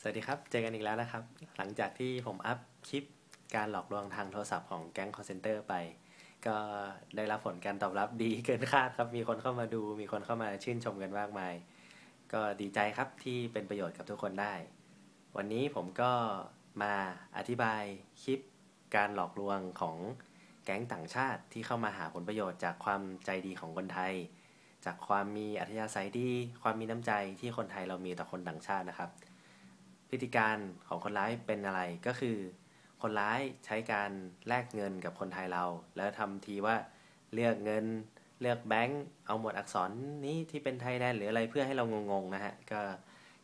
สวัสดีครับ เจอกันอีกแล้วนะครับ หลังจากที่ผมอัพคลิปการหลอกลวงทางโทรศัพท์ของแก๊งคอร์เซนเตอร์ไป ก็ได้รับผลการตอบรับดีเกินคาดครับ มีคนเข้ามาดู มีคนเข้ามาชื่นชมกันมากมาย ก็ดีใจครับที่เป็นประโยชน์กับทุกคนได้ วันนี้ผมก็มาอธิบายคลิปการหลอกลวงของแก๊งต่างชาติที่เข้ามาหาผลประโยชน์จากความใจดีของคนไทย จากความมีอัธยาศัยดี ความมีน้ำใจที่คนไทยเรามีต่อคนต่างชาตินะครับ พฤติการของคนร้ายเป็นอะไรก็คือ คนร้ายใช้การแลกเงินกับคนไทยเรา แล้วทำทีว่าเลือกเงินเลือกแบงค์เอาหมวดอักษรนี้ที่เป็นไทยแลนด์หรืออะไรเพื่อให้เรางงๆนะฮะก็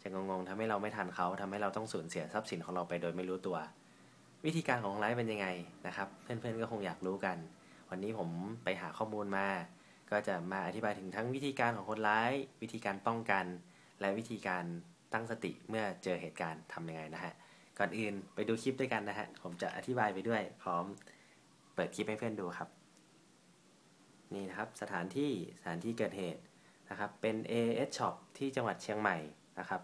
จะงงๆทำให้เราไม่ทันเขาทำให้เราต้องสูญเสียทรัพย์สินของเราไปโดยไม่รู้ตัว วิธีการของคนร้ายเป็นยังไงนะครับ เพื่อนๆก็คงอยากรู้กัน วันนี้ผมไปหาข้อมูลมา ก็จะมาอธิบายถึงทั้งวิธีการของคนร้าย วิธีการป้องกัน และวิธีการ ตั้งสติเมื่อเจอเหตุการณ์ทำยังไงนะฮะ ก่อนอื่นไปดูคลิปด้วยกันนะฮะ ผมจะอธิบายไปด้วยพร้อมเปิดคลิปให้เพื่อนดูครับ นี่นะครับสถานที่สถานที่เกิดเหตุนะครับ เป็น AS Shop ที่จังหวัดเชียงใหม่นะครับ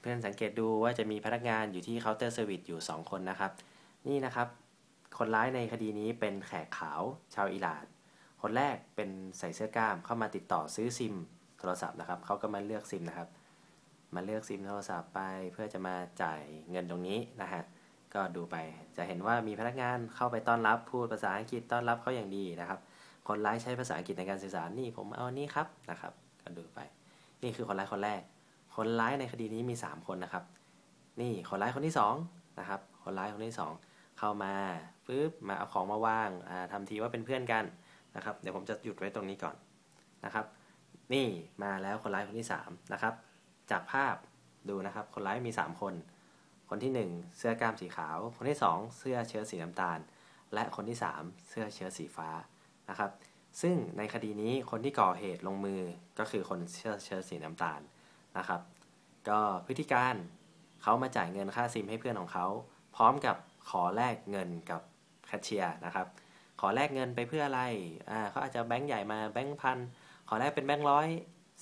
เพื่อนสังเกตดูว่าจะมีพนักงานอยู่ที่เคาน์เตอร์เซอร์วิสอยู่ 2 คนนะครับ นี่นะครับ คนร้ายในคดีนี้เป็นแขกขาวชาวอิหร่าน คนแรกเป็นใส่เสื้อกล้ามเข้ามาติดต่อซื้อซิม โทรศัพท์นะครับเขาก็มาเลือกซิมนะครับ มาเลือกซิมโทรศัพท์ไปเพื่อจะมาจ่ายเงินตรงนี้นะฮะก็ดูไปจะเห็นว่ามีพนักงานเข้าไปต้อนรับพูดภาษาอังกฤษต้อนรับเขาอย่างดีนะครับ คนร้ายใช้ภาษาอังกฤษในการสื่อสารนี่ผมเอานี่ครับนะครับ ก็ดูไป นี่คือคนร้ายคนแรก คนร้ายในคดีนี้มี 3 คนนะครับ นี่คนร้ายคนที่2นะครับคนร้ายคนที่ 2 เข้ามาปึ๊บมาเอาของมาวางทำทีว่าเป็นเพื่อนกันนะครับ เดี๋ยวผมจะหยุดไว้ตรงนี้ก่อนนะครับ นี่มาแล้วคนร้ายคนที่3นะครับ จากภาพดูนะครับ คนร้ายมี 3 คน คนที่ 1 เสื้อกล้ามสีขาว คนที่ 2 เสื้อเชิ้ตสีน้ำตาล และคนที่ 3 เสื้อเชิ้ตสีฟ้านะครับ ซึ่งในคดีนี้คนที่ก่อเหตุลงมือก็คือคนเสื้อเชิ้ตสีน้ำตาลนะครับ ก็พฤติการเขามาจ่ายเงินค่าซิมให้เพื่อนของเขา พร้อมกับขอแลกเงินกับแคชเชียร์นะครับ ขอแลกเงินไปเพื่ออะไรอ่าเขาอาจจะแบงค์ใหญ่มาแบงค์พัน ขอแลกเป็นแบงค์ร้อย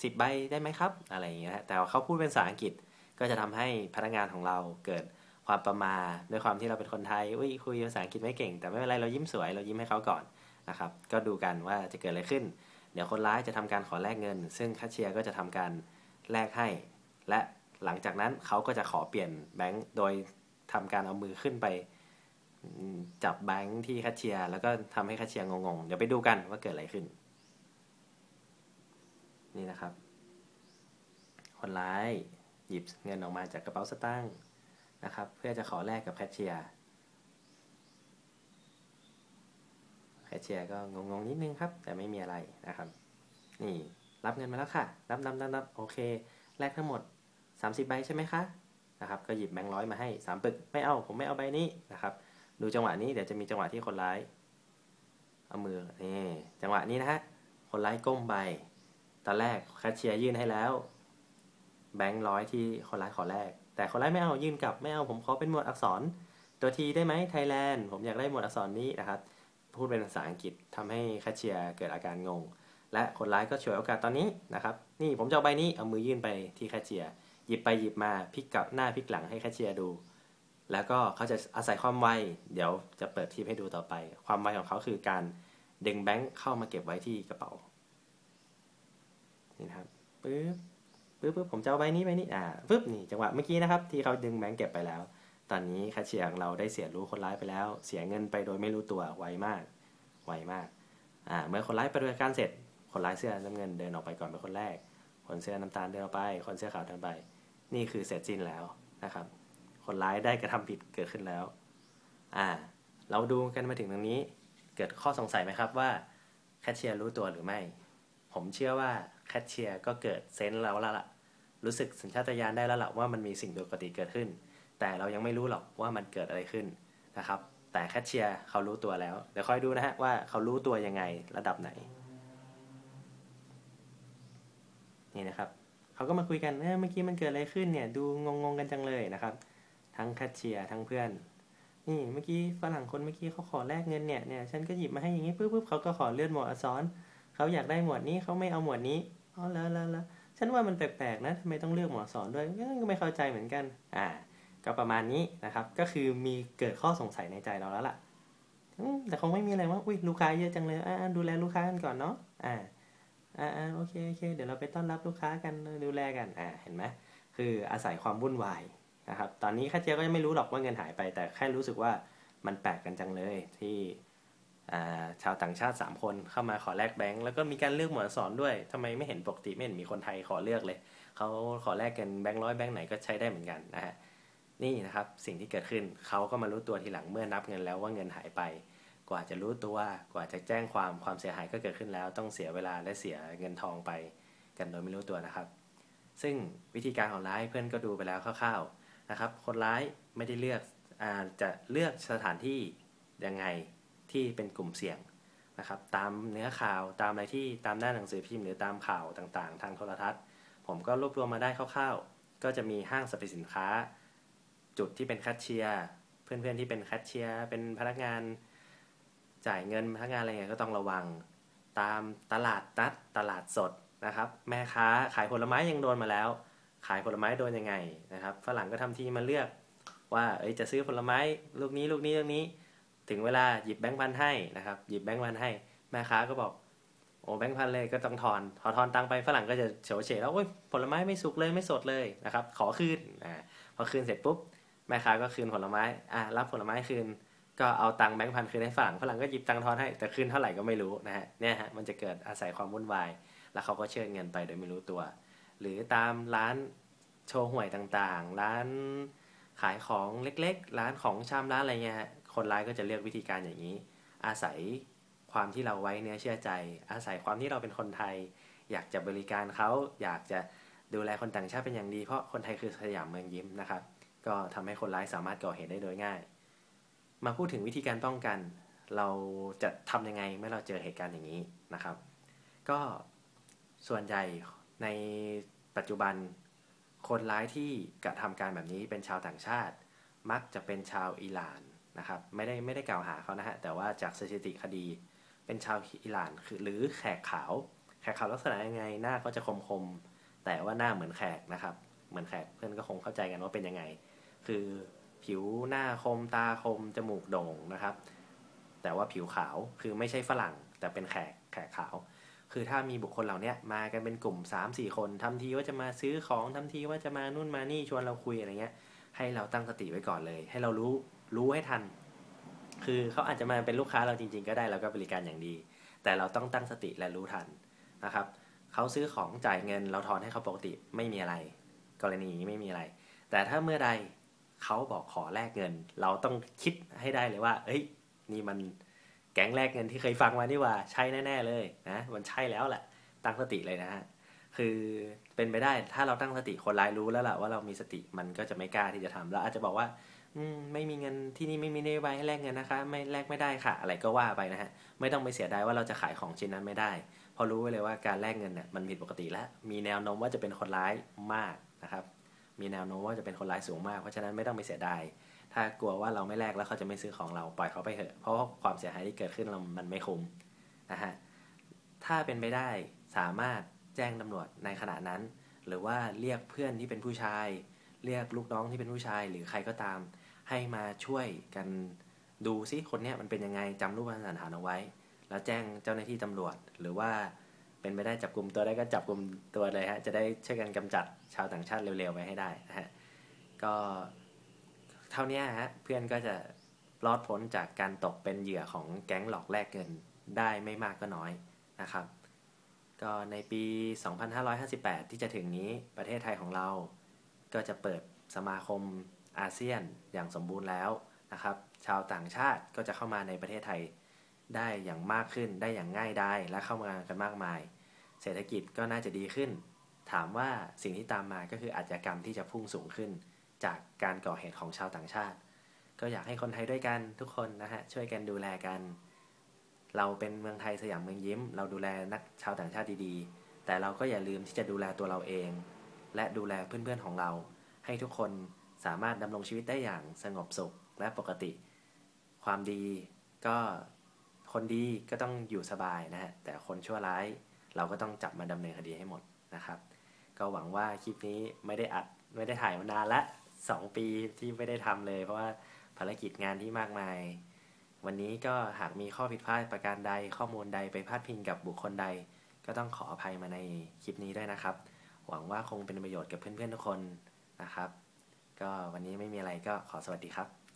สิบใบได้ไหมครับ อะไรอย่างเงี้ยแต่เขาพูดเป็นภาษาอังกฤษก็จะทำให้พนักงานของเราเกิดความประมาด้วยความที่เราเป็นคนไทยอุ้ยคุยภาษาอังกฤษไม่เก่ง แต่ไม่เป็นไรเรายิ้มสวยเรายิ้มให้เขาก่อนนะครับก็ดูกันว่าจะเกิดอะไรขึ้น เดี๋ยวคนร้ายจะทำการขอแลกเงิน ซึ่งคัชเชียร์ก็จะทำการแลกให้ และหลังจากนั้นเขาก็จะขอเปลี่ยนแบงค์โดยทำการเอามือขึ้นไป จับแบงค์ที่คัชเชียร์แล้วก็ทำให้คัชเชียร์งงๆเดี๋ยวไปดูกันว่าเกิดอะไรขึ้น นี่นะครับ คนร้ายหยิบเงินออกมาจากกระเป๋าสตางค์นะครับ เพื่อจะขอแลกกับแคชเชียร์แคชเชียร์ก็งงๆนิดนึงครับ แต่ไม่มีอะไรนะครับ นี่รับเงินมาแล้วค่ะรับนับนับนับโอเคแลกทั้งหมด 30 ใบใช่ไหมคะนะครับก็หยิบแบงค์ร้อยมาให้ 3 ปึกไม่เอาผมไม่เอาใบนี้นะครับ ดูจังหวะนี้เดี๋ยวจะมีจังหวะที่คนร้าย เอามือนี่จังหวะนี้นะฮะคนร้ายก้มใบ ตอนแรกแคชเชียร์ยื่นให้แล้ว แบงค์ร้อยที่คนร้ายขอแรกแต่คนร้ายไม่เอายื่นกลับไม่เอาผมขอเป็นหมวดอักษร ตัวทีได้ไหมไทยแลนด์ผมอยากได้หมวดอักษรนี้นะครับพูดเป็นภาษาอังกฤษทำให้แคชเชียร์เกิดอาการงง และคนร้ายก็ฉวยโอกาสตอนนี้นะครับ นี่ผมจะเอาใบนี้เอามือยื่นไปที่แคชเชียร์หยิบไปหยิบมาพลิกกลับหน้าพลิกหลังให้แคชเชียร์ดู แล้วก็เขาจะอาศัยความไวเดี๋ยวจะเปิดทีให้ดูต่อไป ความไวของเขาคือการดึงแบงค์เข้ามาเก็บไว้ที่กระเป๋า นี่นะครับปึ๊บปึ๊บปึ๊บผมจะเอาใบนี้ใบนี้อ่าปึ๊บนี่จังหวะเมื่อกี้นะครับ ที่เขาดึงแบงค์เก็บไปแล้ว ตอนนี้คาเชียร์เราได้เสียรู้คนร้ายไปแล้ว เสียเงินไปโดยไม่รู้ตัวไวมากไวมากอ่าเมื่อคนร้ายปฏิบัติการเสร็จ คนร้ายเสื้อน้ำเงินเดินออกไปก่อนเป็นคนแรก คนเสื้อน้ำตาลเดินออกไป คนเสื้อขาวเดินไป นี่คือเสร็จสิ้นแล้วนะครับ คนร้ายได้กระทำผิดเกิดขึ้นแล้วอ่าเราดูกันมาถึงตรงนี้ เกิดข้อสงสัยไหมครับว่าแคชเชียร์รู้ตัวหรือไม่ ผมเชื่อว่าแคชเชียร์ก็เกิดเซนส์แล้วละละรู้สึกสัญชาตญาณได้แล้วละว่ามันมีสิ่งปกติเกิดขึ้น แต่เรายังไม่รู้หรอกว่ามันเกิดอะไรขึ้นนะครับ แต่แคชเชียร์เขารู้ตัวแล้ว เดี๋ยวค่อยดูนะฮะว่าเขารู้ตัวยังไงระดับไหน นี่นะครับเขาก็มาคุยกันเมื่อกี้มันเกิดอะไรขึ้นเนี่ยดูงงๆกันจังเลยนะครับ ทั้งแคชเชียร์ทั้งเพื่อนนี่เมื่อกี้ฝรั่งคนเมื่อกี้เขาขอแลกเงินเนี่ยเนี่ยฉันก็หยิบมาให้อย่างนี้ปุ๊บปุ๊บเขาก็ขอเลื่อนหมวดอักษร เขาอยากได้หมวดนี้เขาไม่เอาหมวดนี้อ๋อแล้วแล้วแล้วฉันว่ามันแปลกๆนะทำไมต้องเลือกหมอสอนด้วยก็ไม่เข้าใจเหมือนกัน อ่า ก็ประมาณนี้นะครับ ก็คือมีเกิดข้อสงสัยในใจเราแล้วล่ะแต่คงไม่มีอะไรว่าอุ้ยลูกค้าเยอะจังเลยอ่าดูแลลูกค้ากันก่อนเนาะอ่าอ่าโอเคโอเค เดี๋ยวเราไปต้อนรับลูกค้ากันดูแลกันอ่าเห็นไหมคืออาศัยความวุ่นวายนะครับ ตอนนี้ข้าเจียก็ยังไม่รู้หรอกว่าเงินหายไป แต่แค่รู้สึกว่ามันแปลกกันจังเลยที่ ชาวต่างชาติ 3 คนเข้ามาขอแลกแบงค์แล้วก็มีการเลือกหมอสอนด้วยทำไมไม่เห็นปกติไม่เห็นมีคนไทยขอเลือกเลย เขาขอแลกกันแบงค์ร้อยแบงค์ไหนก็ใช้ได้เหมือนกันนะฮะนี่นะครับสิ่งที่เกิดขึ้นเขาก็มารู้ตัวทีหลังเมื่อนับเงินแล้วว่าเงินหายไป กว่าจะรู้ตัวกว่าจะแจ้งความความเสียหายก็เกิดขึ้นแล้ว ต้องเสียเวลาและเสียเงินทองไป กันโดยไม่รู้ตัวนะครับ ซึ่งวิธีการของร้ายเพื่อนก็ดูไปแล้วคร่าวๆนะครับ คนร้ายไม่ได้เลือกอาจะเลือกสถานที่ยังไง ที่เป็นกลุ่มเสี่ยงนะครับตามเนื้อข่าวตามอะไรที่ตามหน้าหนังสือพิมพ์หรือตามข่าวต่างๆ ทางโทรทัศน์ ผมก็รวบรวมมาได้คร่าวๆ ก็จะมีห้างสรรพสินค้า จุดที่เป็นแคชเชียร์เพื่อนๆที่เป็นแคชเชียร์เป็นพนักงานจ่ายเงินพนักงานอะไรเงี้ยก็ต้องระวัง ตามตลาดนัดตลาดสดนะครับ แม่ค้าขายผลไม้ยังโดนมาแล้ว ขายผลไม้โดนยังไงนะครับฝรั่งก็ทำทีมาเลือกว่าเอ้ยจะซื้อผลไม้ลูกนี้ลูกนี้ลูกนี้ ถึงเวลาหยิบแบงค์พันให้นะครับ หยิบแบงค์พันให้แม่ค้าก็บอก โอ้แบงค์พันเลยก็ต้องทอนพอทอนตังไปฝรั่งก็จะเฉยเฉยแล้วโอ้ยผลไม้ไม่สุกเลยไม่สดเลยนะครับ ขอคืนอ่าพอคืนเสร็จปุ๊บแม่ค้าก็คืนผลไม้อ่ารับผลไม้คืน ก็เอาตังแบงค์พันคืนให้ฝรั่งฝรั่งก็หยิบตังทอนให้แต่คืนเท่าไหร่ก็ไม่รู้นะฮะเนี่ยฮะมันจะเกิดอาศัยความวุ่นวาย แล้วเขาก็เชิดเงินไปโดยไม่รู้ตัว หรือตามร้านโชว์หวยต่างๆ ร้านขายของเล็กๆ ร้านของชามร้านอะไรเงี้ย คนร้ายก็จะเลือกวิธีการอย่างนี้ อาศัยความที่เราไว้เนื้อเชื่อใจ อาศัยความที่เราเป็นคนไทย อยากจะบริการเขาอยากจะดูแลคนต่างชาติเป็นอย่างดี เพราะคนไทยคือสยามเมืองยิ้มนะครับ ก็ทำให้คนร้ายสามารถก่อเหตุได้โดยง่าย มาพูดถึงวิธีการป้องกัน เราจะทำยังไงเมื่อเราเจอเหตุการณ์อย่างนี้นะครับ ก็ส่วนใหญ่ในปัจจุบันคนร้ายที่กระทำการแบบนี้เป็นชาวต่างชาติ มักจะเป็นชาวอิหร่าน นะครับไม่ได้ไม่ได้กล่าวหาเขานะฮะแต่ว่าจากสถิติคดีเป็นชาวอิหร่านคือหรือแขกขาว แขกขาวลักษณะยังไงหน้าก็จะคมคมแต่ว่าหน้าเหมือนแขกนะครับ เหมือนแขกเพื่อนก็คงเข้าใจกันว่าเป็นยังไง คือผิวหน้าคมตาคมจมูกโด่งนะครับ แต่ว่าผิวขาวคือไม่ใช่ฝรั่ง แต่เป็นแขกแขกขาว คือถ้ามีบุคคลเหล่านี้มากันเป็นกลุ่ม 3-4 คนทำทีว่าจะมาซื้อของทำทีว่าจะมานู่นมานี่ชวนเราคุยอะไรเงี้ยให้เราตั้งสติไว้ก่อนเลย ให้เรารู้ รู้ให้ทัน คือเขาอาจจะมาเป็นลูกค้าเราจริง ๆ ก็ได้แล้วก็บริการอย่างดี แต่เราต้องตั้งสติและรู้ทันนะครับเขาซื้อของจ่ายเงิน เราทอนให้เขาปกติไม่มีอะไร กรณีนี้ไม่มีอะไร แต่ถ้าเมื่อใดเขาบอกขอแลกเงิน เราต้องคิดให้ได้เลยว่า เอ้ย นี่มันแก๊งแลกเงินที่เคยฟังมานี่ว่าใช่แน่ ๆ เลยนะมันใช่แล้วแหละ ตั้งสติเลยนะฮะคือเป็นไปได้ถ้าเราตั้งสติคนร้ายรู้แล้วล่ะว่าเรามีสติมันก็จะไม่กล้าที่จะทำแล้วอาจจะบอกว่า ไม่มีเงินที่นี่ไม่มีนโยบายให้แลกเงินนะคะ ไม่แลกไม่ได้ค่ะ อะไรก็ว่าไปนะฮะไม่ต้องไปเสียดายว่าเราจะขายของชิ้นนั้นไม่ได้ เพอรู้ไว้เลยว่าการแลกเงินเนี่ยมันผิดปกติแล้ว มีแนวโน้มว่าจะเป็นคนร้ายมากนะครับ มีแนวโน้มว่าจะเป็นคนร้ายสูงมากเพราะฉะนั้นไม่ต้องไปเสียดายถ้ากลัวว่าเราไม่แลกแล้วเขาจะไม่ซื้อของเราปล่อยเขาไปเถอะเพราะความเสียหายที่เกิดขึ้นเรามันไม่คุ้มนะฮะถ้าเป็นไปได้สามารถแจ้งตำรวจในขณะนั้น หรือว่าเรียกเพื่อนที่เป็นผู้ชาย เรียกลูกน้องที่เป็นผู้ชายหรือใครก็ตาม ให้มาช่วยกันดูซิคนนี้มันเป็นยังไงจำรูปพรรณสันฐานเอาไว้ แล้วแจ้งเจ้าหน้าที่ตำรวจ หรือว่าเป็นไปได้จับกลุ่มตัวได้ก็จับกลุ่มตัวเลยฮะจะได้ช่วยกันกำจัดชาวต่างชาติเร็วๆไปให้ได้นะฮะก็เท่านี้ฮะเพื่อนก็จะรอดพ้นจากการตกเป็นเหยื่อของแก๊งหลอกแลกเงินได้ไม่มากก็น้อยนะครับ ก็ในปี 2558 ที่จะถึงนี้ประเทศไทยของเรา ก็จะเปิดสมาคมอาเซียนอย่างสมบูรณ์แล้วนะครับ ชาวต่างชาติก็จะเข้ามาในประเทศไทยได้อย่างมากขึ้นได้อย่างง่ายได้และเข้ามากันมากมาย เศรษฐกิจก็น่าจะดีขึ้น ถามว่าสิ่งที่ตามมาก็คืออาชญากรรมที่จะพุ่งสูงขึ้น จากการก่อเหตุของชาวต่างชาติ ก็อยากให้คนไทยด้วยกันทุกคนนะฮะช่วยกันดูแลกัน เราเป็นเมืองไทยสยามเมืองยิ้ม เราดูแลนักชาวต่างชาติดีๆ แต่เราก็อย่าลืมที่จะดูแลตัวเราเอง และดูแลเพื่อนๆของเรา ให้ทุกคนสามารถดำรงชีวิตได้อย่างสงบสุขและปกติ ความดีก็คนดีก็ต้องอยู่สบายนะฮะแต่คนชั่วร้ายเราก็ต้องจับมาดำเนินคดีให้หมดนะครับ ก็หวังว่าคลิปนี้ไม่ได้อัดไม่ได้ถ่ายมานานละสองปีที่ไม่ได้ทำเลย เพราะว่าภารกิจงานที่มากมาย วันนี้ก็หากมีข้อผิดพลาดประการใดข้อมูลใดไปพาดพิงกับบุคคลใด ก็ต้องขออภัยมาในคลิปนี้ด้วยนะครับ หวังว่าคงเป็นประโยชน์กับเพื่อนๆทุกคนนะครับ ก็วันนี้ไม่มีอะไรก็ขอสวัสดีครับ